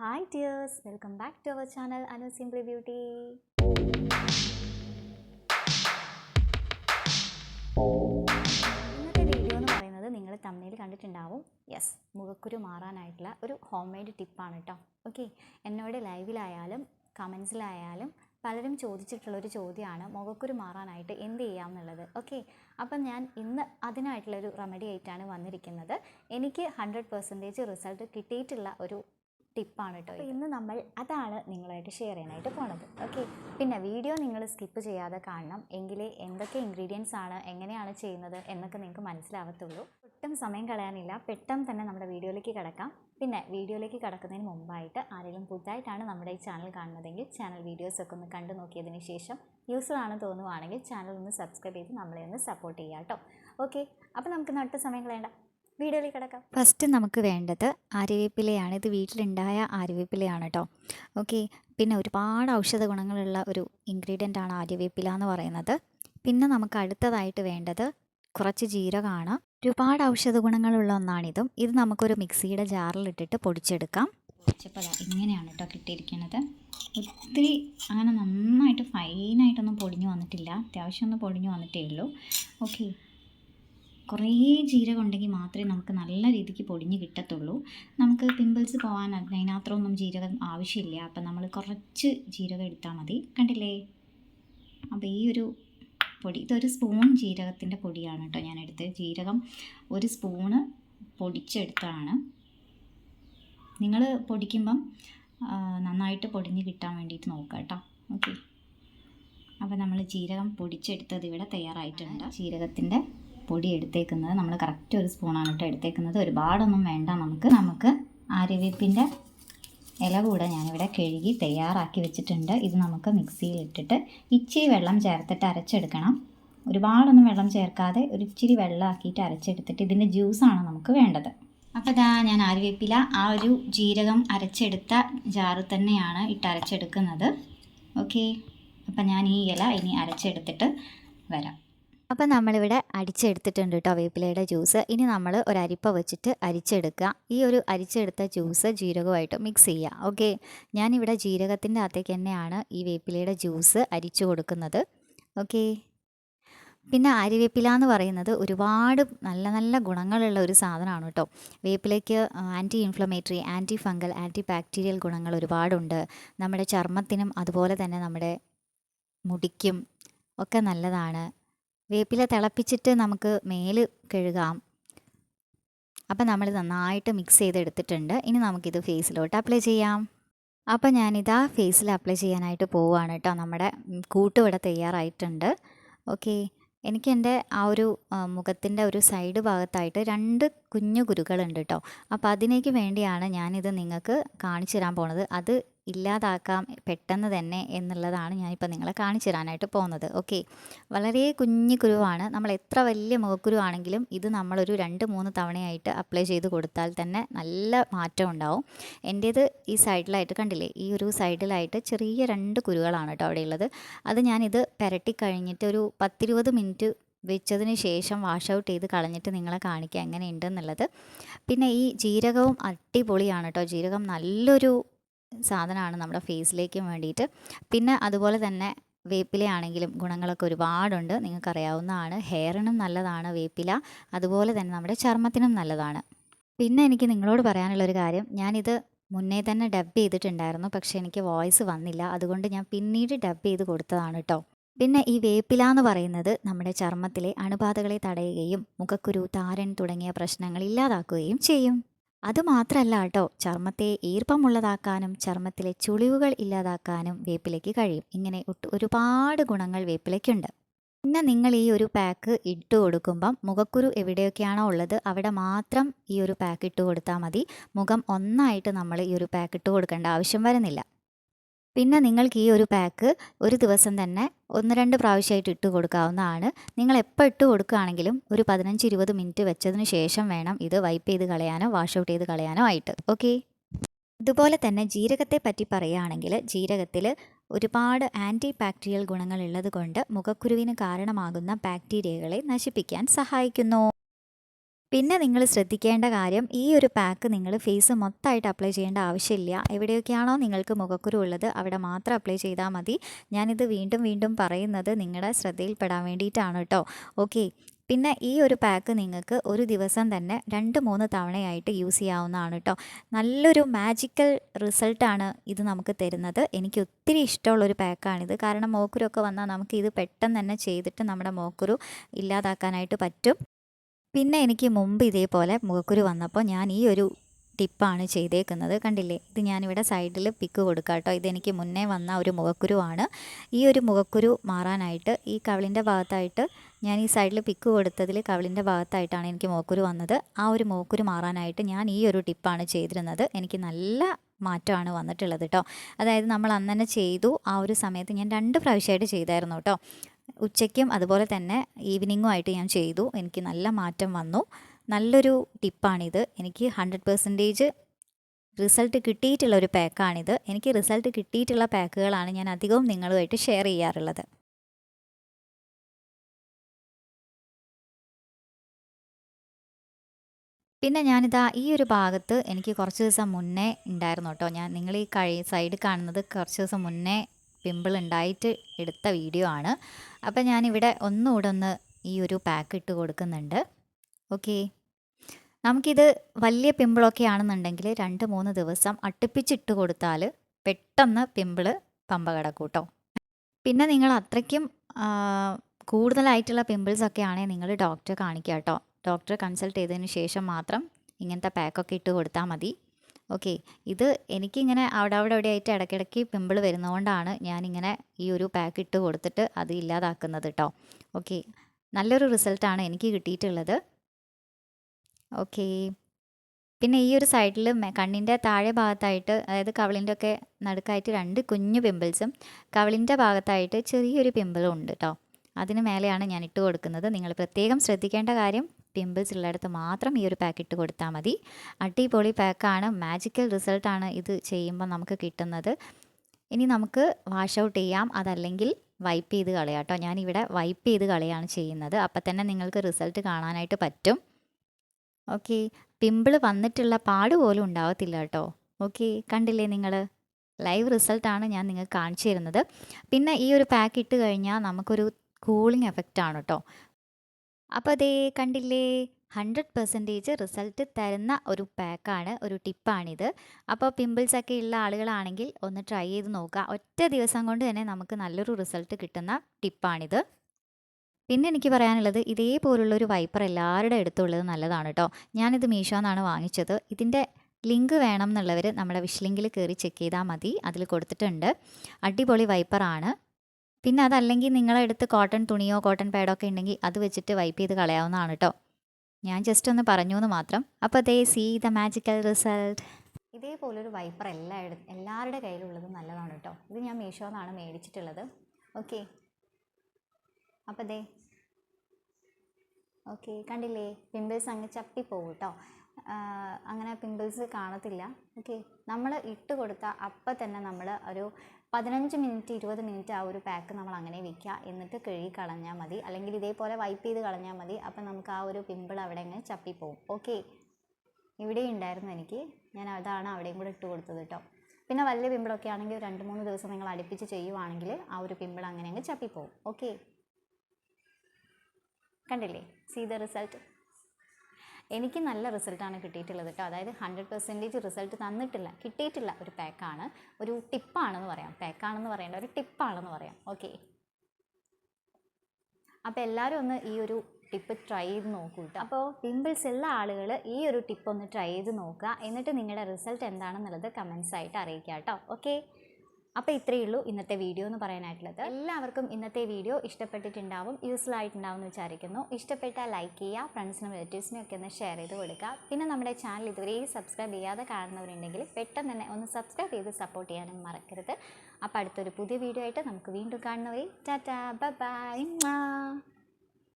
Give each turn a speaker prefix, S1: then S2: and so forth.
S1: Hi dears welcome back to our channel Anu simply beauty ഇന്നത്തെ video എന്ന് പറയുന്നത് നിങ്ങൾ തമ്മിൽ കണ്ടിട്ടുണ്ടാവും. യെസ് മുഖക്കുരു മാറാനായിട്ടുള്ള ഒരു ഹോം മെയ്ഡ് ടിപ്പാണ് കേട്ടോ ഓക്കെ എന്നോട് ലൈവിലായാലും കമൻസിലായാലും പലരും ചോദിച്ചിട്ടുള്ളൊരു ചോദ്യമാണ് മുഖക്കുരു മാറാനായിട്ട് എന്ത് ചെയ്യാം എന്നുള്ളത് ഓക്കെ അപ്പം ഞാൻ ഇന്ന് അതിനായിട്ടുള്ളൊരു റെമഡി ആയിട്ടാണ് വന്നിരിക്കുന്നത്. എനിക്ക് ഹൺഡ്രഡ് പെർസെന്റേജ് റിസൾട്ട് കിട്ടിയിട്ടുള്ള ഒരു ടിപ്പാണ് കേട്ടോ ഇന്ന് നമ്മൾ അതാണ് നിങ്ങളായിട്ട് ഷെയർ ചെയ്യാനായിട്ട് പോണത്. ഓക്കെ. പിന്നെ വീഡിയോ നിങ്ങൾ സ്കിപ്പ് ചെയ്യാതെ കാണണം. എങ്കിലേ എന്തൊക്കെ ഇൻഗ്രീഡിയൻസ് ആണ് എങ്ങനെയാണ് ചെയ്യുന്നത് എന്നൊക്കെ നിങ്ങൾക്ക് മനസ്സിലാവത്തുള്ളൂ. ഒട്ടും സമയം കളയാനില്ല. പെട്ടെന്ന് തന്നെ നമ്മുടെ വീഡിയോയിലേക്ക് കിടക്കാം. പിന്നെ വീഡിയോയിലേക്ക് കിടക്കുന്നതിന് മുമ്പായിട്ട് ആരെങ്കിലും പുതുതായിട്ടാണ് നമ്മുടെ ഈ ചാനൽ കാണുന്നതെങ്കിൽ ചാനൽ വീഡിയോസൊക്കെ ഒന്ന് കണ്ടു നോക്കിയതിന് ശേഷം യൂസ്ഫുൾ ആണ് തോന്നുവാണെങ്കിൽ ചാനൽ ഒന്ന് സബ്സ്ക്രൈബ് ചെയ്ത് നമ്മളെ ഒന്ന് സപ്പോർട്ട് ചെയ്യാം കേട്ടോ. ഓക്കെ. അപ്പോൾ നമുക്ക് നട്ട സമയം കളയണ്ട. വീഡിയോയിലേക്ക് കിടക്കാം. ഫസ്റ്റ് നമുക്ക് വേണ്ടത് ആര്യവേപ്പിലയാണ്. ഇത് വീട്ടിലുണ്ടായ ആര്യവേപ്പിലയാണ് കേട്ടോ ഓക്കെ പിന്നെ ഒരുപാട് ഔഷധ ഗുണങ്ങളുള്ള ഒരു ഇൻഗ്രീഡിയന്റ് ആണ് ആര്യവേപ്പില എന്ന് പറയുന്നത്. പിന്നെ നമുക്ക് അടുത്തതായിട്ട് വേണ്ടത് കുറച്ച് ജീരകമാണ്. ഒരുപാട് ഔഷധ ഗുണങ്ങളുള്ള ഒന്നാണിതും. ഇത് നമുക്കൊരു മിക്സിയുടെ ജാറിലിട്ടിട്ട് പൊടിച്ചെടുക്കാം. പൊടിച്ചപ്പോൾ ഇങ്ങനെയാണ് കേട്ടോ കിട്ടിയിരിക്കുന്നത് ഒത്തിരി അങ്ങനെ നന്നായിട്ട് ഫൈനായിട്ടൊന്നും പൊടിഞ്ഞു വന്നിട്ടില്ല. അത്യാവശ്യം ഒന്ന് പൊടിഞ്ഞു വന്നിട്ടേ ഉള്ളൂ. ഓക്കെ കുറേ ജീരകം ഉണ്ടെങ്കിൽ മാത്രമേ നമുക്ക് നല്ല രീതിക്ക് പൊടിഞ്ഞ് കിട്ടത്തുള്ളൂ. നമുക്ക് പിമ്പിൾസ് പോകാൻ അതിനകത്തൊന്നും ജീരകം ആവശ്യമില്ല. അപ്പം നമ്മൾ കുറച്ച് ജീരകം എടുത്താൽ മതി. കണ്ടില്ലേ? അപ്പോൾ ഈ ഒരു പൊടി ഇതൊരു സ്പൂൺ ജീരകത്തിന്റെ പൊടിയാണ് കേട്ടോ ഞാൻ എടുത്തത്. ജീരകം ഒരു സ്പൂണ് പൊടിച്ചെടുത്താണ് നിങ്ങൾ പൊടിക്കുമ്പം നന്നായിട്ട് പൊടിഞ്ഞ് കിട്ടാൻ വേണ്ടിയിട്ട് നോക്കുക കേട്ടോ. ഓക്കെ. അപ്പോൾ നമ്മൾ ജീരകം പൊടിച്ചെടുത്തത് ഇവിടെ തയ്യാറായിട്ടുണ്ട്. ജീരകത്തിന്റെ പൊടി എടുത്തേക്കുന്നത് നമ്മൾ കറക്റ്റ് ഒരു സ്പൂണാണ് കേട്ടോ എടുത്തേക്കുന്നത്. ഒരുപാടൊന്നും വേണ്ട നമുക്ക്. നമുക്ക് ആര്യവേപ്പിന്റെ ഇല കൂടെ ഞാനിവിടെ കഴുകി തയ്യാറാക്കി വെച്ചിട്ടുണ്ട്. ഇത് നമുക്ക് മിക്സിയിൽ ഇട്ടിട്ട് ഇച്ചിരി വെള്ളം ചേർത്തിട്ട് അരച്ചെടുക്കണം. ഒരുപാടൊന്നും വെള്ളം ചേർക്കാതെ ഒരു ഇച്ചിരി വെള്ളമാക്കിയിട്ട് അരച്ചെടുത്തിട്ട് ഇതിന്റെ ജ്യൂസാണ് നമുക്ക് വേണ്ടത്. അപ്പോൾ ഇതാ ഞാൻ ആര്യവേപ്പില ആ ഒരു ജീരകം അരച്ചെടുത്ത ജാറ് തന്നെയാണ് ഇട്ട് അരച്ചെടുക്കുന്നത്. ഓക്കെ അപ്പം ഞാൻ ഈ ഇല ഇനി അരച്ചെടുത്തിട്ട് വരാം. അപ്പം നമ്മളിവിടെ അടിച്ചെടുത്തിട്ടുണ്ട് കേട്ടോ വേപ്പിലയുടെ ജ്യൂസ് ഇനി നമ്മൾ ഒരു അരിപ്പ വെച്ചിട്ട് അരിച്ചെടുക്കുക. ഈ ഒരു അരിച്ചെടുത്ത ജ്യൂസ് ജീരകമായിട്ട് മിക്സ് ചെയ്യുക. ഓക്കെ ഞാനിവിടെ ജീരകത്തിന്റെ അകത്തേക്ക് തന്നെയാണ് ഈ വേപ്പിലയുടെ ജ്യൂസ് അരിച്ചു കൊടുക്കുന്നത്. ഓക്കെ പിന്നെ അരിവേപ്പില എന്ന് പറയുന്നത് ഒരുപാട് നല്ല നല്ല ഗുണങ്ങളുള്ള ഒരു സാധനമാണ് കേട്ടോ വേപ്പിലയ്ക്ക് anti inflammatory anti fungal anti bacterial ഗുണങ്ങൾ ഒരുപാടുണ്ട്. നമ്മുടെ ചർമ്മത്തിനും അതുപോലെ തന്നെ നമ്മുടെ മുടിക്കും ഒക്കെ നല്ലതാണ്. വേപ്പില തിളപ്പിച്ചിട്ട് നമുക്ക് മേൽ കഴുകാം. അപ്പം നമ്മൾ നന്നായിട്ട് മിക്സ് ചെയ്തെടുത്തിട്ടുണ്ട്. ഇനി നമുക്കിത് ഫേസിലോട്ട് അപ്ലൈ ചെയ്യാം. അപ്പം ഞാനിതാ ഫേസിൽ അപ്ലൈ ചെയ്യാനായിട്ട് പോവുകയാണ് കേട്ടോ നമ്മുടെ ഇവിടെ തയ്യാറായിട്ടുണ്ട്. ഓക്കെ എനിക്ക് എന്റെ ആ ഒരു മുഖത്തിന്റെ ഒരു സൈഡ് ഭാഗത്തായിട്ട് രണ്ട് കുഞ്ഞു കുരുക്കളുണ്ട് കേട്ടോ അപ്പോൾ അതിനേക്ക് വേണ്ടിയാണ് ഞാനിത് നിങ്ങൾക്ക് കാണിച്ചു തരാൻ പോണത്. അത് ഇല്ലാതാക്കാം പെട്ടെന്ന് തന്നെ എന്നുള്ളതാണ് ഞാനിപ്പോൾ നിങ്ങളെ കാണിച്ചു തരാനായിട്ട് പോകുന്നത്. ഓക്കെ വളരെ കുഞ്ഞു കുരുവാണ്. നമ്മൾ എത്ര വലിയ മുഖക്കുരു ആണെങ്കിലും ഇത് നമ്മളൊരു രണ്ട് മൂന്ന് തവണയായിട്ട് അപ്ലൈ ചെയ്ത് കൊടുത്താൽ തന്നെ നല്ല മാറ്റം ഉണ്ടാവും. എന്റേത് ഈ സൈഡിലായിട്ട് കണ്ടില്ലേ? ഈ ഒരു സൈഡിലായിട്ട് ചെറിയ രണ്ട് കുരുകളാണ് കേട്ടോ അവിടെയുള്ളത് അത് ഞാനിത് പുരട്ടി കഴിഞ്ഞിട്ട് ഒരു പത്തിരുപത് മിനിറ്റ് വെച്ചതിന് ശേഷം വാഷ് ഔട്ട് ചെയ്ത് കളഞ്ഞിട്ട് നിങ്ങളെ കാണിക്കുക എങ്ങനെയുണ്ടെന്നുള്ളത്. പിന്നെ ഈ ജീരകവും അടിപൊളിയാണ് കേട്ടോ. ജീരകം നല്ലൊരു സാധനമാണ് നമ്മുടെ ഫേസിലേക്കും വേണ്ടിയിട്ട്. പിന്നെ അതുപോലെ തന്നെ വേപ്പിലയാണെങ്കിലും ഗുണങ്ങളൊക്കെ ഒരുപാടുണ്ട്. നിങ്ങൾക്കറിയാവുന്നതാണ്. ഹെയറിനും നല്ലതാണ് വേപ്പില. അതുപോലെ തന്നെ നമ്മുടെ ചർമ്മത്തിനും നല്ലതാണ്. പിന്നെ എനിക്ക് നിങ്ങളോട് പറയാനുള്ളൊരു കാര്യം. ഞാനിത് മുന്നേ തന്നെ ഡബ് ചെയ്തിട്ടുണ്ടായിരുന്നു. പക്ഷേ എനിക്ക് വോയിസ് വന്നില്ല. അതുകൊണ്ട് ഞാൻ പിന്നീട് ഡബ് ചെയ്ത് കൊടുത്തതാണ് കേട്ടോ പിന്നെ ഈ വേപ്പില എന്ന് പറയുന്നത് നമ്മുടെ ചർമ്മത്തിലെ അണുബാധകളെ തടയുകയും മുഖക്കുരു താരൻ തുടങ്ങിയ പ്രശ്നങ്ങൾ ഇല്ലാതാക്കുകയും ചെയ്യും. അതുമാത്രമല്ല കേട്ടോ. ചർമ്മത്തെ ഈർപ്പമുള്ളതാക്കാനും ചർമ്മത്തിലെ ചുളിവുകൾ ഇല്ലാതാക്കാനും വേപ്പിലയ്ക്ക് കഴിയും. ഇങ്ങനെ ഒരുപാട് ഗുണങ്ങൾ വേപ്പിലയ്ക്കുണ്ട് പിന്നെ നിങ്ങൾ ഈ ഒരു പാക്ക് ഇട്ട് കൊടുക്കുമ്പം മുഖക്കുരു എവിടെയൊക്കെയാണോ ഉള്ളത് അവിടെ മാത്രം ഈ ഒരു പാക്ക് ഇട്ട് കൊടുത്താൽ മതി. മുഖം ഒന്നായിട്ട് നമ്മൾ ഈ ഒരു പാക്ക് ഇട്ട് കൊടുക്കേണ്ട ആവശ്യം വരുന്നില്ല. പിന്നെ നിങ്ങൾക്ക് ഈ ഒരു പാക്ക് ഒരു ദിവസം തന്നെ ഒന്ന് രണ്ട് പ്രാവശ്യമായിട്ട് ഇട്ട് കൊടുക്കാവുന്നതാണ്. നിങ്ങൾ എപ്പോൾ ഇട്ട് കൊടുക്കുകയാണെങ്കിലും ഒരു പതിനഞ്ച് ഇരുപത് മിനിറ്റ് വെച്ചതിന് ശേഷം വേണം ഇത് വൈപ്പ് ചെയ്ത് കളയാനോ വാഷ് ഔട്ട് ചെയ്ത് കളയാനോ ആയിട്ട്. ഓക്കെ അതുപോലെ തന്നെ ജീരകത്തെ പറ്റി പറയുകയാണെങ്കിൽ ജീരകത്തിൽ ഒരുപാട് ആന്റി ബാക്ടീരിയൽ ഗുണങ്ങൾ ഉള്ളത് കൊണ്ട് മുഖക്കുരുവിന് കാരണമാകുന്ന ബാക്ടീരിയകളെ നശിപ്പിക്കാൻ സഹായിക്കുന്നു. പിന്നെ നിങ്ങൾ ശ്രദ്ധിക്കേണ്ട കാര്യം ഈ ഒരു പാക്ക് നിങ്ങൾ ഫേസ് മൊത്തമായിട്ട് അപ്ലൈ ചെയ്യേണ്ട ആവശ്യമില്ല. എവിടെയൊക്കെയാണോ നിങ്ങൾക്ക് മുഖക്കുരു ഉള്ളത് അവിടെ മാത്രം അപ്ലൈ ചെയ്താൽ മതി. ഞാനിത് വീണ്ടും വീണ്ടും പറയുന്നത് നിങ്ങളുടെ ശ്രദ്ധയിൽപ്പെടാൻ വേണ്ടിയിട്ടാണ് കേട്ടോ. ഓക്കെ പിന്നെ ഈ ഒരു പാക്ക് നിങ്ങൾക്ക് ഒരു ദിവസം തന്നെ രണ്ട് മൂന്ന് തവണയായിട്ട് യൂസ് ചെയ്യാവുന്നതാണ് കേട്ടോ. നല്ലൊരു മാജിക്കൽ റിസൾട്ടാണ് ഇത് നമുക്ക് തരുന്നത്. എനിക്ക് ഒത്തിരി ഇഷ്ടമുള്ളൊരു പാക്കാണിത് കാരണം മോക്കുരൊക്കെ വന്നാൽ നമുക്ക് ഇത് പെട്ടെന്ന് തന്നെ ചെയ്തിട്ട് നമ്മുടെ മോക്കുരു ഇല്ലാതാക്കാനായിട്ട് പറ്റും. പിന്നെ എനിക്ക് മുമ്പ് ഇതേപോലെ മുഖക്കുരു വന്നപ്പോൾ ഞാൻ ഈ ഒരു ടിപ്പാണ് ചെയ്തേക്കുന്നത്. കണ്ടില്ലേ? ഇത് ഞാനിവിടെ സൈഡിൽ പിക്ക് കൊടുക്കാം കേട്ടോ. ഇതെനിക്ക് മുന്നേ വന്ന ഒരു മുഖക്കുരുവാണ്. ഈ ഒരു മുഖക്കുരു മാറാനായിട്ട് ഈ കവിളിന്റെ ഭാഗത്തായിട്ട് ഞാൻ ഈ സൈഡിൽ പിക്ക് കൊടുത്തതിൽ കവിളിന്റെ ഭാഗത്തായിട്ടാണ് എനിക്ക് മുഖക്കുരു വന്നത്. ആ ഒരു മുഖക്കുരു മാറാനായിട്ട് ഞാൻ ഈ ഒരു ടിപ്പാണ് ചെയ്തിരുന്നത്. എനിക്ക് നല്ല മാറ്റമാണ് വന്നിട്ടുള്ളത് കേട്ടോ. അതായത് നമ്മൾ അന്ന് തന്നെ ചെയ്തു. ആ ഒരു സമയത്ത് ഞാൻ രണ്ട് പ്രാവശ്യമായിട്ട് ചെയ്തായിരുന്നു കേട്ടോ. ഉച്ചയ്ക്കും അതുപോലെ തന്നെ ഈവനിങ്ങും ആയിട്ട് ഞാൻ ചെയ്തു. എനിക്ക് നല്ല മാറ്റം വന്നു. നല്ലൊരു ടിപ്പാണിത്. എനിക്ക് ഹൺഡ്രഡ് പെർസെന്റേജ് റിസൾട്ട് കിട്ടിയിട്ടുള്ള ഒരു പാക്കാണിത്. എനിക്ക് റിസൾട്ട് കിട്ടിയിട്ടുള്ള പാക്കുകളാണ് ഞാൻ അധികവും നിങ്ങളുമായിട്ട് ഷെയർ ചെയ്യാറുള്ളത്. പിന്നെ ഞാനിതാ ഈ ഒരു ഭാഗത്ത് എനിക്ക് കുറച്ച് ദിവസം മുന്നേ ഉണ്ടായിരുന്നു കേട്ടോ. ഞാൻ നിങ്ങൾ ഈ കഴി സൈഡ് കാണുന്നത് കുറച്ച് ദിവസം മുന്നേ പിമ്പിൾ ഉണ്ടായിട്ട് എടുത്ത വീഡിയോ ആണ്. അപ്പം ഞാനിവിടെ ഒന്നുകൂടെ ഒന്ന് ഈ ഒരു പാക്ക് ഇട്ട് കൊടുക്കുന്നുണ്ട്. ഓക്കെ നമുക്കിത് വലിയ പിമ്പിളൊക്കെ ആണെന്നുണ്ടെങ്കിൽ രണ്ട് മൂന്ന് ദിവസം അട്ടിപ്പിച്ചിട്ട് കൊടുത്താൽ പെട്ടെന്ന് പിമ്പിൾ പമ്പ കിടക്കൂട്ടോ. പിന്നെ നിങ്ങൾ അത്രയ്ക്കും കൂടുതലായിട്ടുള്ള പിമ്പിൾസ് ഒക്കെ ആണെങ്കിൽ നിങ്ങൾ ഡോക്ടറെ കാണിക്കുക കേട്ടോ ഡോക്ടറെ കൺസൾട്ട് ചെയ്തതിന് ശേഷം മാത്രം ഇങ്ങനത്തെ പാക്കൊക്കെ ഇട്ട് കൊടുത്താൽ മതി. ഓക്കെ. ഇത് എനിക്കിങ്ങനെ അവിടെ അവിടെ അവിടെ ആയിട്ട് ഇടയ്ക്കിടയ്ക്ക് പിമ്പിൾ വരുന്നതുകൊണ്ടാണ് ഞാനിങ്ങനെ ഈ ഒരു പാക്ക് ഇട്ട് കൊടുത്തിട്ട് അത് ഇല്ലാതാക്കുന്നത് കേട്ടോ ഓക്കെ. നല്ലൊരു റിസൾട്ടാണ് എനിക്ക് കിട്ടിയിട്ടുള്ളത്. ഓക്കെ. പിന്നെ ഈ ഒരു സൈഡിൽ കണ്ണിന്റെ താഴെ ഭാഗത്തായിട്ട് അതായത് കവളിന്റെ ഒക്കെ നടുക്കായിട്ട് രണ്ട് കുഞ്ഞു പിമ്പിൾസും കവളിന്റെ ഭാഗത്തായിട്ട് ചെറിയൊരു പിമ്പിളും ഉണ്ട് കേട്ടോ അതിന് മേലെയാണ് ഞാൻ ഇട്ട് കൊടുക്കുന്നത്. നിങ്ങൾ പ്രത്യേകം ശ്രദ്ധിക്കേണ്ട കാര്യം പിമ്പിൾസ് ഉള്ളിടത്ത് മാത്രം ഈ ഒരു പാക്ക് ഇട്ട് കൊടുത്താൽ മതി. അടിപൊളി പാക്കാണ് മാജിക്കൽ റിസൾട്ടാണ് ഇത് ചെയ്യുമ്പോൾ നമുക്ക് കിട്ടുന്നത്. ഇനി നമുക്ക് വാഷ് ഔട്ട് ചെയ്യാം. അതല്ലെങ്കിൽ വൈപ്പ് ചെയ്ത് കളയാം കേട്ടോ ഞാനിവിടെ വൈപ്പ് ചെയ്ത് കളയാണ് ചെയ്യുന്നത്. അപ്പം തന്നെ നിങ്ങൾക്ക് റിസൾട്ട് കാണാനായിട്ട് പറ്റും. ഓക്കെ പിമ്പിൾ വന്നിട്ടുള്ള പാട് പോലും ഉണ്ടാവത്തില്ല കേട്ടോ ഓക്കെ കണ്ടില്ലേ നിങ്ങൾ ലൈവ് റിസൾട്ടാണ് ഞാൻ നിങ്ങൾക്ക് കാണിച്ചു തരുന്നത്. പിന്നെ ഈ ഒരു പാക്ക് ഇട്ട് കഴിഞ്ഞാൽ നമുക്കൊരു കൂളിംഗ് എഫക്റ്റ് ആണ് കേട്ടോ അപ്പോൾ അതേ കണ്ടില്ലേ? ഹൺഡ്രഡ് പെർസെന്റേജ് റിസൾട്ട് തരുന്ന ഒരു പാക്കാണ് ഒരു ടിപ്പാണിത് അപ്പോൾ പിമ്പിൾസ് ഒക്കെ ഉള്ള ആളുകളാണെങ്കിൽ ഒന്ന് ട്രൈ ചെയ്ത് നോക്കുക. ഒറ്റ ദിവസം കൊണ്ട് തന്നെ നമുക്ക് നല്ലൊരു റിസൾട്ട് കിട്ടുന്ന ടിപ്പാണിത് പിന്നെ എനിക്ക് പറയാനുള്ളത് ഇതേപോലുള്ളൊരു വൈപ്പർ എല്ലാവരുടെ അടുത്തുള്ളത് നല്ലതാണ് കേട്ടോ ഞാനിത് മീഷോ എന്നാണ് വാങ്ങിച്ചത്. ഇതിന്റെ ലിങ്ക് വേണം എന്നുള്ളവർ നമ്മുടെ വിഷ് ലിങ്കിൽ കയറി ചെക്ക് ചെയ്താൽ മതി. അതിൽ കൊടുത്തിട്ടുണ്ട്. അടിപൊളി വൈപ്പറാണ് പിന്നെ അതല്ലെങ്കിൽ നിങ്ങളെ അടുത്ത് കോട്ടൺ തുണിയോ കോട്ടൺ പാഡോ ഒക്കെ ഉണ്ടെങ്കിൽ അത് വെച്ചിട്ട് വൈപ്പ് ചെയ്ത് കളയാവുന്നതാണ് കേട്ടോ ഞാൻ ജസ്റ്റ് ഒന്ന് പറഞ്ഞു എന്ന് മാത്രം. അപ്പോൾ ദേ സീ ദ മാജിക്കൽ റിസൾട്ട് ഇതേപോലൊരു വൈപ്പർ എല്ലായിടത്തും എല്ലാവരുടെ കയ്യിലുള്ളത് നല്ലതാണ് കേട്ടോ ഇത് ഞാൻ മീഷോ എന്നാണ് മേടിച്ചിട്ടുള്ളത്. ഓക്കെ അപ്പോൾ ദേ. ഓക്കെ കണ്ടില്ലേ? പിമ്പിൾസ് അങ്ങ് ചപ്പിപ്പോവും കേട്ടോ അങ്ങനെ പിമ്പിൾസ് കാണത്തില്ല. ഓക്കെ? നമ്മൾ ഇട്ട് കൊടുത്ത അപ്പം തന്നെ നമ്മൾ ഒരു പതിനഞ്ച് മിനിറ്റ് ഇരുപത് മിനിറ്റ് ആ ഒരു പാക്ക് നമ്മൾ അങ്ങനെ വെക്കുക എന്നിട്ട് കഴുകി കളഞ്ഞാൽ മതി. അല്ലെങ്കിൽ ഇതേപോലെ വൈപ്പ് ചെയ്ത് കളഞ്ഞാൽ മതി. അപ്പം നമുക്ക് ആ ഒരു പിമ്പിൾ അവിടെ അങ്ങനെ ചപ്പിപ്പോവും. ഓക്കെ? ഇവിടെ ഉണ്ടായിരുന്നു എനിക്ക്. ഞാൻ അതാണ് അവിടെയും കൂടെ ഇട്ട് കൊടുത്തത് കേട്ടോ. പിന്നെ വലിയ പിമ്പിളൊക്കെ ആണെങ്കിൽ രണ്ട് മൂന്ന് ദിവസം നിങ്ങൾ അടുപ്പിച്ച് ചെയ്യുവാണെങ്കിൽ ആ ഒരു പിമ്പിൾ അങ്ങനെ അങ്ങ് ചപ്പിപ്പോവും. ഓക്കെ? കണ്ടില്ലേ? സീ ദ റിസൾട്ട് എനിക്ക് നല്ല റിസൾട്ടാണ് കിട്ടിയിട്ടുള്ളത് കേട്ടോ അതായത് ഹൺഡ്രഡ് പെർസെന്റേജ് റിസൾട്ട് തന്നിട്ടില്ല. കിട്ടിയിട്ടില്ല ഒരു പാക്കാണ് ഒരു ടിപ്പാണെന്ന് പറയാം. പാക്കാണെന്ന് പറയേണ്ട ഒരു ടിപ്പാണെന്ന് പറയാം. ഓക്കെ അപ്പോൾ എല്ലാവരും ഒന്ന് ഈ ഒരു ടിപ്പ് ട്രൈ ചെയ്ത് നോക്കൂ കേട്ടോ അപ്പോൾ പിമ്പിൾസ് ഉള്ള ആളുകൾ ഈ ഒരു ടിപ്പ് ഒന്ന് ട്രൈ ചെയ്ത് നോക്കുക. എന്നിട്ട് നിങ്ങളുടെ റിസൾട്ട് എന്താണെന്നുള്ളത് കമൻസ് ആയിട്ട് അറിയിക്കുക കേട്ടോ ഓക്കെ അപ്പോൾ ഇത്രയേ ഉള്ളൂ ഇന്നത്തെ വീഡിയോ എന്ന് പറയാനായിട്ടുള്ളത്. എല്ലാവർക്കും ഇന്നത്തെ വീഡിയോ ഇഷ്ടപ്പെട്ടിട്ടുണ്ടാവും യൂസ്ഫുൾ ആയിട്ടുണ്ടാവും എന്ന് വിചാരിക്കുന്നു. ഇഷ്ടപ്പെട്ടാൽ ലൈക്ക് ചെയ്യുക ഫ്രണ്ട്സിനും റിലേറ്റീവ്സിനും ഒക്കെ ഒന്ന് ഷെയർ ചെയ്ത് കൊടുക്കുക. പിന്നെ നമ്മുടെ ചാനൽ ഇതുവരെ സബ്സ്ക്രൈബ് ചെയ്യാതെ കാണുന്നവരുണ്ടെങ്കിൽ പെട്ടെന്ന് തന്നെ ഒന്ന് സബ്സ്ക്രൈബ് ചെയ്ത് സപ്പോർട്ട് ചെയ്യാനും മറക്കരുത്. അപ്പോൾ അടുത്തൊരു പുതിയ വീഡിയോ ആയിട്ട് നമുക്ക് വീണ്ടും കാണുന്നവരെ ടാറ്റാ ബൈ ബൈ